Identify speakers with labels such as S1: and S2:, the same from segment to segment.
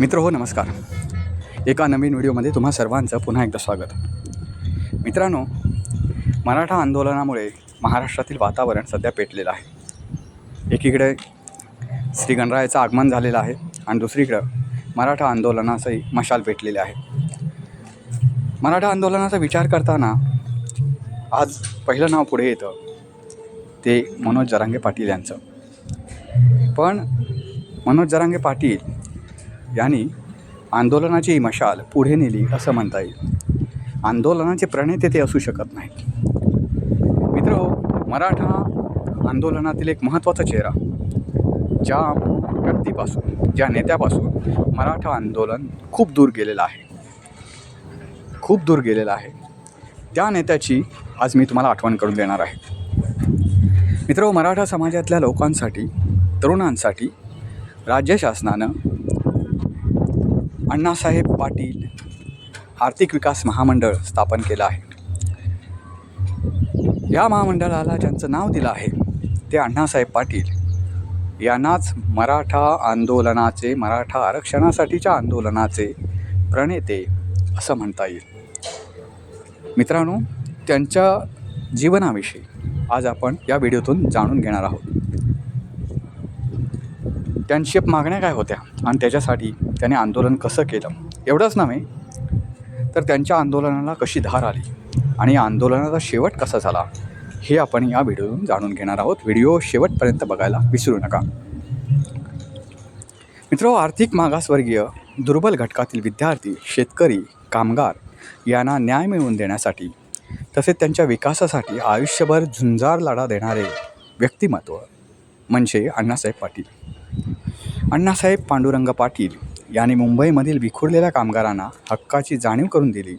S1: मित्र हो नमस्कार. एका नवीन व्हिडिओमध्ये तुम्हा सर्वांचं पुन्हा एकदा स्वागत. मित्रांनो मराठा आंदोलनामुळे महाराष्ट्रातील वातावरण सध्या पेटलेलं आहे. एकीकडे श्री गणरायाचं आगमन झालेलं आहे आणि दुसरीकडं मराठा आंदोलनाचंही मशाल पेटलेले आहे. मराठा आंदोलनाचा विचार करताना आज पहिलं नाव पुढे येतं ते मनोज जरांगे पाटील यांचं. पण मनोज जरांगे पाटील यांनी आंदोलनाची मशाल पुढे नेली असं म्हणता येईल. आंदोलनाचे प्रणेते ते असू शकत नाहीत. मित्र मराठा आंदोलनातील एक महत्त्वाचा चेहरा ज्या व्यक्तीपासून ज्या नेत्यापासून मराठा आंदोलन खूप दूर गेलेलं आहे. खूप दूर गेलेलं आहे. त्या नेत्याची आज मी तुम्हाला आठवण करून देणार आहे. मित्र मराठा समाजातल्या लोकांसाठी तरुणांसाठी राज्य शासनानं अण्णासाहेब पाटील आर्थिक विकास महामंडळ स्थापन केलं आहे. या महामंडळाला ज्यांचं नाव दिलं आहे ते अण्णासाहेब पाटील. यांनाच मराठा आंदोलनाचे मराठा आरक्षणासाठीच्या आंदोलनाचे प्रणेते असं म्हणता येईल. मित्रांनो त्यांच्या जीवनाविषयी आज आपण या व्हिडिओतून जाणून घेणार आहोत. त्यांची मागण्या काय होत्या? आणि त्याच्यासाठी त्याने आंदोलन कसं केलं? एवढंच नव्हे तर त्यांच्या आंदोलनाला कशी धार आली? आणि आंदोलनाचा शेवट कसा झाला? हे आपण या व्हिडिओतून जाणून घेणार आहोत. व्हिडिओ शेवटपर्यंत बघायला विसरू नका. मित्र आर्थिक मागासवर्गीय दुर्बल घटकातील विद्यार्थी शेतकरी कामगार यांना न्याय मिळवून देण्यासाठी तसेच त्यांच्या विकासासाठी आयुष्यभर झुंजार लढा देणारे व्यक्तिमत्व म्हणजे अण्णासाहेब पाटील. अण्णासाहेब पांडुरंग पाटील यांनी मुंबईमधील विखुरलेल्या कामगारांना हक्काची जाणीव करून दिली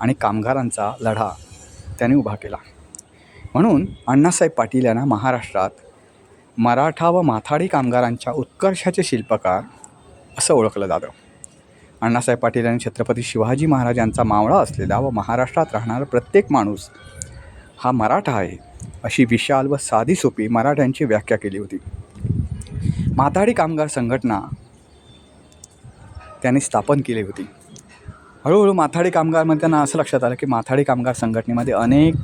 S1: आणि कामगारांचा लढा त्याने उभा केला. म्हणून अण्णासाहेब पाटील यांना महाराष्ट्रात मराठा व माथाडी कामगारांच्या उत्कर्षाचे शिल्पकार असं ओळखलं जातं. अण्णासाहेब पाटील यांनी छत्रपती शिवाजी महाराजांचा मावळा असलेला व महाराष्ट्रात राहणारा प्रत्येक माणूस हा मराठा आहे अशी विशाल व साधी सोपी मराठ्यांची व्याख्या केली होती. माथाडी कामगार संघटना त्यांनी स्थापन केली होती. हळूहळू माथाडी कामगारमध्ये त्यांना असं लक्षात आलं की माथाडी कामगार संघटनेमध्ये अनेक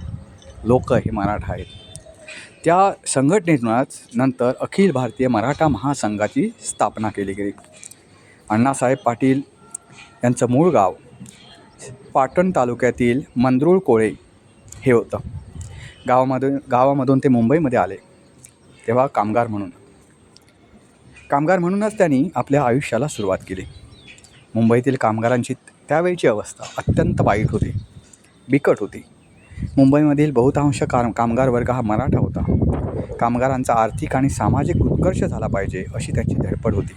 S1: लोक हे मराठा आहेत. त्या संघटनेतूनच नंतर अखिल भारतीय मराठा महासंघाची स्थापना केली गेली. अण्णासाहेब पाटील यांचं मूळ गाव पाटण तालुक्यातील मंदरूळ कोळे हे होतं. गावामधून गावामधून ते मुंबईमध्ये आले तेव्हा कामगार म्हणून. कामगार म्हणूनच त्यांनी आपल्या आयुष्याला सुरुवात केली. मुंबईतील कामगारांची त्यावेळची अवस्था अत्यंत वाईट होती. बिकट होती. मुंबईमधील बहुतांश काम कामगार वर्ग हा मराठा होता. कामगारांचा आर्थिक आणि सामाजिक उत्कर्ष झाला पाहिजे अशी त्यांची धडपड होती.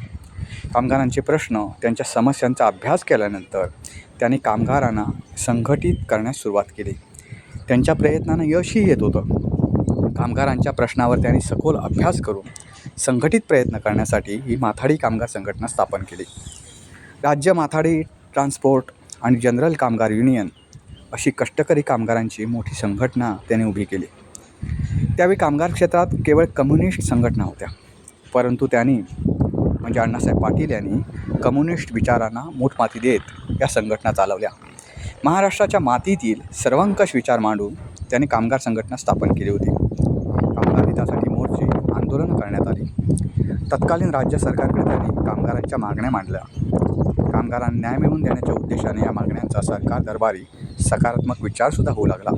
S1: कामगारांचे प्रश्न त्यांच्या समस्यांचा अभ्यास केल्यानंतर त्यांनी कामगारांना संघटित करण्यास सुरुवात केली. त्यांच्या प्रयत्नांना यशही येत होतं. कामगारांच्या प्रश्नावर त्यांनी सखोल अभ्यास करून संघटित प्रयत्न करण्यासाठी ही माथाडी कामगार संघटना स्थापन केली. राज्य माथाडी ट्रान्सपोर्ट आणि जनरल कामगार युनियन अशी कष्टकरी कामगारांची मोठी संघटना त्याने उभी केली. त्यावेळी कामगार क्षेत्रात केवळ कम्युनिस्ट संघटना होत्या परंतु त्यांनी म्हणजे अण्णासाहेब पाटील यांनी कम्युनिस्ट विचारांना मोठमाती देत या संघटना चालवल्या. महाराष्ट्राच्या मातीतील सर्वंकष विचार मांडून त्यांनी कामगार संघटना स्थापन केली होती कामगार हितासाठी मोर्चे आंदोलनं करण्यात आली तत्कालीन राज्य सरकारकडे त्यांनी कामगारांच्या मागण्या मांडल्या. कामगारांना न्याय मिळवून देण्याच्या उद्देशाने या मागण्यांचा सरकार दरबारी सकारात्मक विचारसुद्धा होऊ लागला.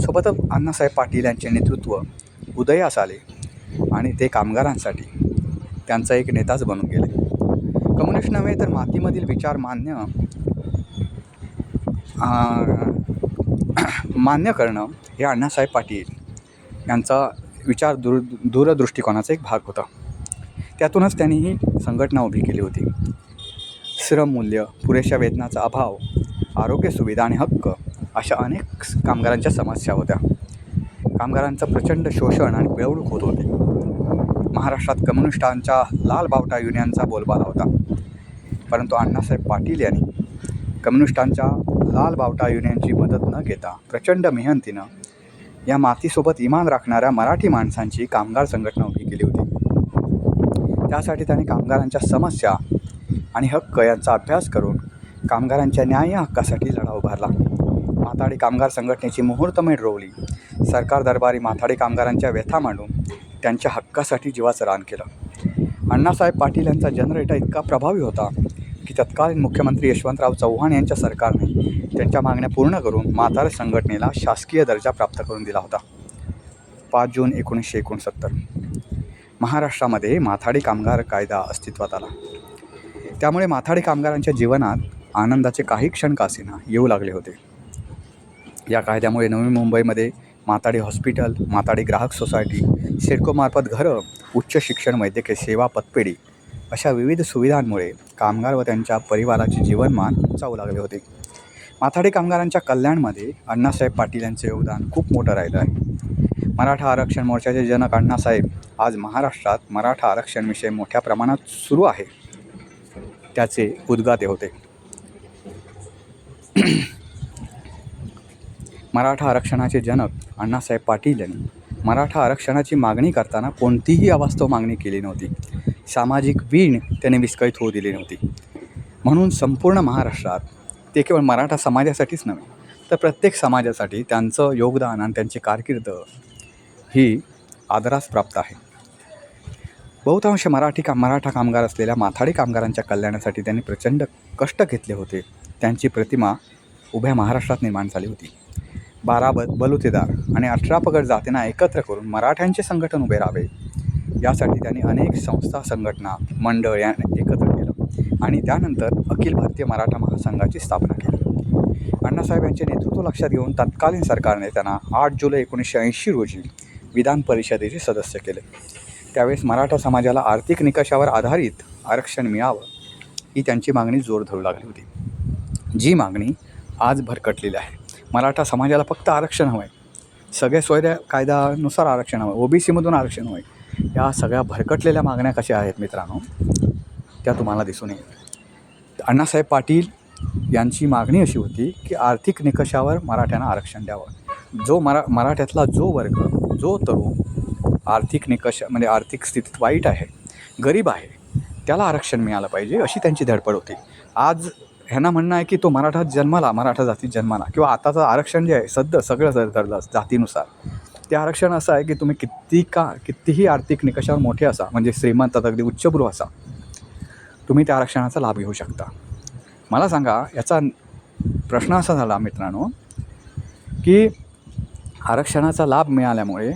S1: सोबतच अण्णासाहेब पाटील यांचे नेतृत्व उदयास आले आणि ते कामगारांसाठी त्यांचा एक नेताच बनून गेले. कम्युनिस्ट नव्हे तर मातीमधील विचार मान्य मान्य करणं हे अण्णासाहेब पाटील यांचा विचार दूर दूरदृष्टिकोनाचा एक भाग होता. त्यातूनच त्यांनी ही संघटना उभी केली होती. श्रममूल्य पुरेशा वेतनाचा अभाव आरोग्य सुविधा आणि हक्क अशा अनेक कामगारांच्या समस्या होत्या. कामगारांचं प्रचंड शोषण आणि पिळवणूक होत होती. महाराष्ट्रात कम्युनिस्टांच्या लाल बावटा युनियनचा बोलबाला होता. परंतु अण्णासाहेब पाटील यांनी कम्युनिस्टांच्या लाल बावटा युनियनची मदत न घेता प्रचंड मेहनतीनं या मातीसोबत इमान राखणाऱ्या मराठी माणसांची कामगार संघटना उभी केली होती. त्यासाठी त्यांनी कामगारांच्या समस्या आणि हक्क यांचा अभ्यास करून कामगारांच्या न्याय हक्कासाठी लढा उभारला. माथाडी कामगार संघटनेची मुहूर्तमेढ रोवली. सरकार दरबारी माथाडी कामगारांच्या व्यथा मांडून त्यांच्या हक्कासाठी जीवाचं रान केलं. अण्णासाहेब पाटील यांचा जनरेटर इतका प्रभावी होता की तत्कालीन मुख्यमंत्री यशवंतराव चव्हाण यांच्या सरकारने त्यांच्या मागण्या पूर्ण करून म्हातार संघटनेला शासकीय दर्जा प्राप्त करून दिला होता. पाच जून एकोणीसशे एकोणसत्तर. महाराष्ट्रामध्ये माथाडी कामगार कायदा अस्तित्वात आला. त्यामुळे माथाडी कामगारांच्या जीवनात आनंदाचे काही क्षण कासीना येऊ लागले होते. या कायद्यामुळे नवी मुंबईमध्ये माताडी हॉस्पिटल माताडी ग्राहक सोसायटी सिडकोमार्फत घरं उच्च शिक्षण वैद्यकीय सेवा पतपेढी अशा विविध सुविधांमुळे कामगार व त्यांच्या परिवाराचे जीवनमान उंचावू लागले होते. माथाडी कामगारांच्या कल्याणमध्ये अण्णासाहेब पाटील यांचे योगदान खूप मोठं राहिलं आहे. मराठा आरक्षण मोर्चाचे जनक अण्णासाहेब आज महाराष्ट्रात मराठा आरक्षणविषयी मोठ्या प्रमाणात सुरू आहे. त्याचे उद्गाते होते. मराठा आरक्षणाचे जनक अण्णासाहेब पाटील यांनी मराठा आरक्षणाची मागणी करताना कोणतीही अवास्तव मागणी केली नव्हती. सामाजिक वीण त्याने विस्कळीत होऊ दिली नव्हती. म्हणून संपूर्ण महाराष्ट्रात ते केवळ मराठा समाजासाठीच नव्हे तर प्रत्येक समाजासाठी त्यांचं योगदान आणि त्यांची कारकीर्द ही आदरास प्राप्त आहे. बहुतांश मराठी का मराठा कामगार असलेल्या माथाडी कामगारांच्या कल्याणासाठी त्यांनी प्रचंड कष्ट घेतले होते. त्यांची प्रतिमा उभ्या महाराष्ट्रात निर्माण झाली होती. बारा ब बलुतेदार आणि अठरा पगड जातींना एकत्र करून मराठ्यांचे संघटन उभे राहावे यासाठी त्यांनी अनेक संस्था संघटना मंडळ या एकत्र केलं आणि त्यानंतर अखिल भारतीय मराठा महासंघाची स्थापना केली. अण्णासाहेब यांचे नेतृत्व लक्षात घेऊन तत्कालीन सरकारने त्यांना आठ जुलै एकोणीसशे ऐंशी रोजी विधान परिषदेचे सदस्य केले. त्यावेळेस मराठा समाजाला आर्थिक निकषावर आधारित आरक्षण मिळावं ही त्यांची मागणी जोर धरू लागली होती. जी मागणी आज भरकटलेली आहे. मराठा समाजाला फक्त आरक्षण हवं आहे सगळे सोयऱ्या कायद्यानुसार आरक्षण हवं ओ बी सीमधून आरक्षण हवं आहे या सगळ्या भरकटलेल्या मागण्या कशा आहेत मित्रांनो त्या तुम्हाला दिसून येईल. अण्णासाहेब पाटील यांची मागणी अशी होती की आर्थिक निकषावर मराठ्यांना आरक्षण द्यावं. जो मरा मराठ्यातला जो वर्ग जो तरुण आर्थिक निकष म्हणजे आर्थिक स्थितीत वाईट आहे गरीब आहे त्याला आरक्षण मिळालं पाहिजे अशी त्यांची धडपड होती. आज ह्यांना म्हणणं आहे की तो मराठा जन्माला मराठा जातीत जन्माला किंवा आताचं आरक्षण जे आहे सध्या सगळं जर धरलं जातीनुसार ते आरक्षण असं आहे की तुम्ही किती का कितीही आर्थिक निकषावर मोठे असा म्हणजे श्रीमंत अगदी उच्चभ्रू असा तुम्ही त्या आरक्षणाचा लाभ घेऊ शकता. मला सांगा याचा प्रश्न असा झाला मित्रांनो की आरक्षणाचा लाभ मिळाल्यामुळे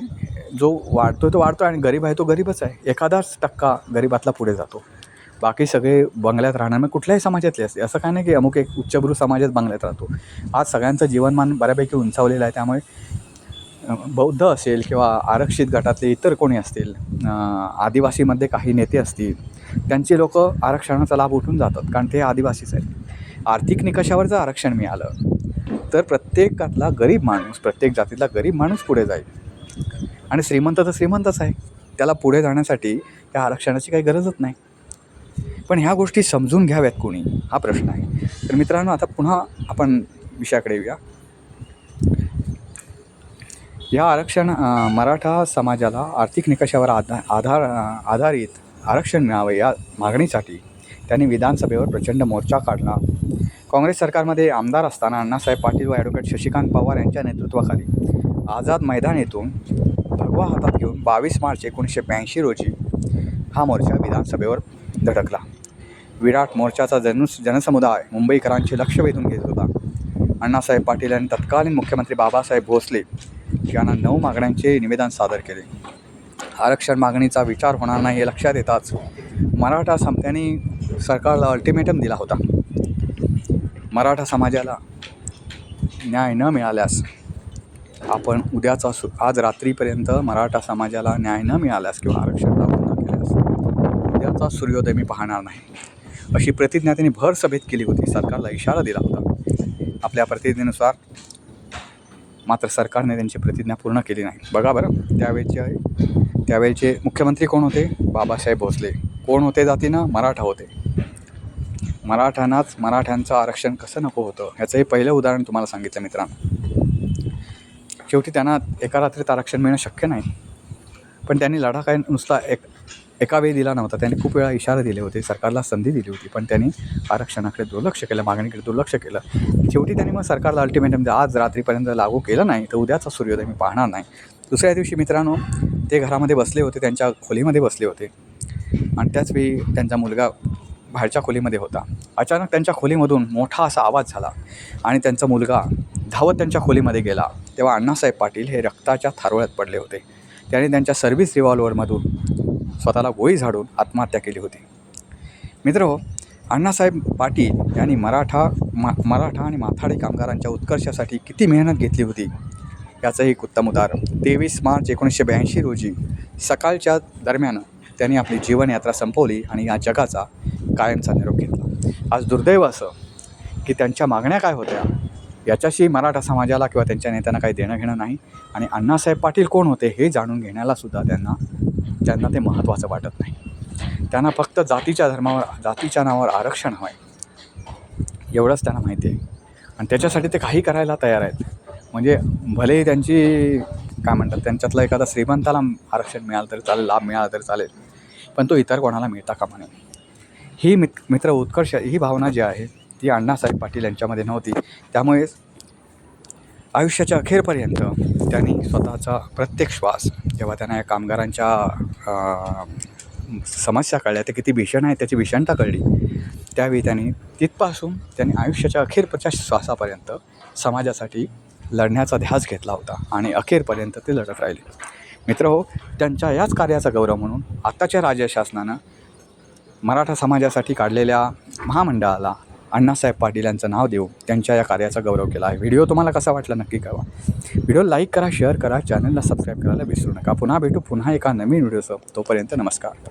S1: जो वाढतो तो वाढतो आणि गरीब आहे तो गरीबच आहे. एखादाच टक्का गरीबातला पुढे जातो. बाकी सगळे बंगल्यात राहणार मग कुठल्याही समाजातले असते असं काय नाही की अमुक एक उच्चभ्रू समाजात बंगल्यात राहतो. आज सगळ्यांचं जीवनमान बऱ्यापैकी उंचावलेलं आहे त्यामुळे बौद्ध असेल किंवा आरक्षित गटातले इतर कोणी असतील आदिवासीमध्ये काही नेते असतील त्यांचे लोक आरक्षणाचा लाभ उठून जातात कारण ते आदिवासीच आहेत. आर्थिक निकषावर जर आरक्षण मिळालं तर प्रत्येकातला गरीब माणूस प्रत्येक जातीतला गरीब माणूस पुढे जाईल. आणि श्रीमंत तर श्रीमंतच आहे. त्याला पुढे जाण्यासाठी या आरक्षणाची काही गरजच नाही. पण ह्या गोष्टी समजून घ्याव्यात कोणी? हा प्रश्न आहे. तर मित्रांनो आता पुन्हा आपण विषयाकडे येऊया. या आरक्षण मराठा समाजाला आर्थिक निकषावर आधा आधार आधारित आरक्षण मिळावं या मागणीसाठी त्यांनी विधानसभेवर प्रचंड मोर्चा काढला. काँग्रेस सरकारमध्ये आमदार असताना अण्णासाहेब पाटील व ॲडव्होकेट शशिकांत पवार यांच्या नेतृत्वाखाली आझाद मैदान येथून भगवा हातात घेऊन बावीस मार्च एकोणीसशे ब्याऐंशी रोजी हा मोर्चा विधानसभेवर धडकला. विराट मोर्चाचा जनुस जनसमुदाय मुंबईकरांचे लक्ष वेधून घेत होता. अण्णासाहेब पाटील यांनी तत्कालीन मुख्यमंत्री बाबासाहेब भोसले यांना नऊ मागण्यांचे निवेदन सादर केले. आरक्षण मागणीचा विचार होणार नाही हे लक्षात येताच मराठा समत्यांनी सरकारला अल्टिमेटम दिला होता. मराठा समाजाला न्याय न मिळाल्यास आपण उद्याचा सु आज रात्रीपर्यंत मराठा समाजाला न्याय न मिळाल्यास किंवा आरक्षण लागू न केल्यास उद्याचा सूर्योदय मी पाहणार नाही. अशी प्रतिज्ञा त्यांनी भर सभेत केली होती. सरकारला इशारा दिला होता. आपल्या प्रतिज्ञेनुसार मात्र सरकारने त्यांची प्रतिज्ञा पूर्ण केली नाही. बघा बरं त्यावेळेचे त्यावेळचे मुख्यमंत्री कोण होते? बाबासाहेब भोसले. कोण होते जातीनं? मराठा होते. मराठ्यांनाच मराठ्यांचं आरक्षण कसं नको होतं? ह्याचंही पहिलं उदाहरण तुम्हाला सांगितलं मित्रांनो. शेवटी त्यांना एका रात्रीत आरक्षण मिळणं शक्य नाही. पण त्यांनी लढा काय नुसता एक एका वेळी दिला नव्हता. त्यांनी खूप वेळा इशारा दिले होते. सरकारला संधी दिली होती पण त्यांनी आरक्षणाकडे दुर्लक्ष केलं मागणीकडे दुर्लक्ष केलं. शेवटी त्यांनी मग सरकारला अल्टिमेटम आज रात्रीपर्यंत लागू केलं नाही तर उद्याचा सूर्योदय मी पाहणार नाही. दुसऱ्या दिवशी मित्रांनो ते घरामध्ये बसले होते त्यांच्या खोलीमध्ये बसले होते. आणि त्याच वेळी त्यांचा मुलगा बाहेरच्या खोलीमध्ये होता. अचानक त्यांच्या खोलीमधून मोठा असा आवाज झाला आणि त्यांचा मुलगा धावत त्यांच्या खोलीमध्ये गेला. तेव्हा अण्णासाहेब पाटील हे रक्ताच्या थारोळ्यात पडले होते. त्याने त्यांच्या सर्व्हिस रिव्हॉल्वरमधून स्वतःला गोळी झाडून आत्महत्या केली होती. मित्र अण्णासाहेब पाटील यांनी मराठा मा मराठा आणि माथाडी कामगारांच्या उत्कर्षासाठी किती मेहनत घेतली होती? याचं एक उत्तम उदाहरण. तेवीस मार्च एकोणीसशे ब्याऐंशी रोजी सकाळच्या दरम्यान त्यांनी आपली जीवनयात्रा संपवली आणि या जगाचा कायमचा निरोप घेतला. आज दुर्दैव असं की त्यांच्या मागण्या काय होत्या? याच्याशी मराठा समाजाला किंवा त्यांच्या नेत्यांना काही देणं घेणं नाही. आणि अण्णासाहेब पाटील कोण होते हे जाणून घेण्यालासुद्धा त्यांना त्यांना ते महत्त्वाचं वाटत नाही. त्यांना फक्त जातीच्या धर्मावर जातीच्या नावावर आरक्षण हवं आहे एवढंच त्यांना माहिती आहे. आणि त्याच्यासाठी ते काही करायला तयार आहेत. म्हणजे भले त्यांची काय म्हणतात त्यांच्यातला एखादा श्रीमंताला आरक्षण मिळालं तरी चालेल लाभ मिळाला तरी चालेल. पण तो इतर कोणाला मिळता कामा नये. ही मित मित्र उत्कर्ष ही भावना जी आहे ती अण्णासाहेब पाटील यांच्यामध्ये नव्हती. त्यामुळेच आयुष्याच्या अखेरपर्यंत त्यांनी स्वतःचा प्रत्येक श्वास जेव्हा त्यांना या कामगारांच्या समस्या कळल्या ते किती भीषण आहे त्याची भीषणता कळली त्यावेळी त्यांनी तिथपासून त्यांनी आयुष्याच्या अखेरच्या श्वासापर्यंत समाजासाठी लढण्याचा ध्यास घेतला होता आणि अखेरपर्यंत ते लढत राहिले. मित्र हो त्यांच्या याच कार्याचा गौरव म्हणून आत्ताच्या राज्य शासनानं मराठा समाजासाठी काढलेल्या महामंडळाला अण्णासाहेब पाटील यांचं नाव देऊ त्यांच्या या कार्याचा गौरव केला आहे. व्हिडिओ तुम्हाला कसा वाटला नक्की कळवा. व्हिडिओ लाईक करा शेअर करा चॅनलला सबस्क्राईब करायला विसरू नका. पुन्हा भेटू पुन्हा एका नवीन व्हिडिओसह. तोपर्यंत नमस्कार.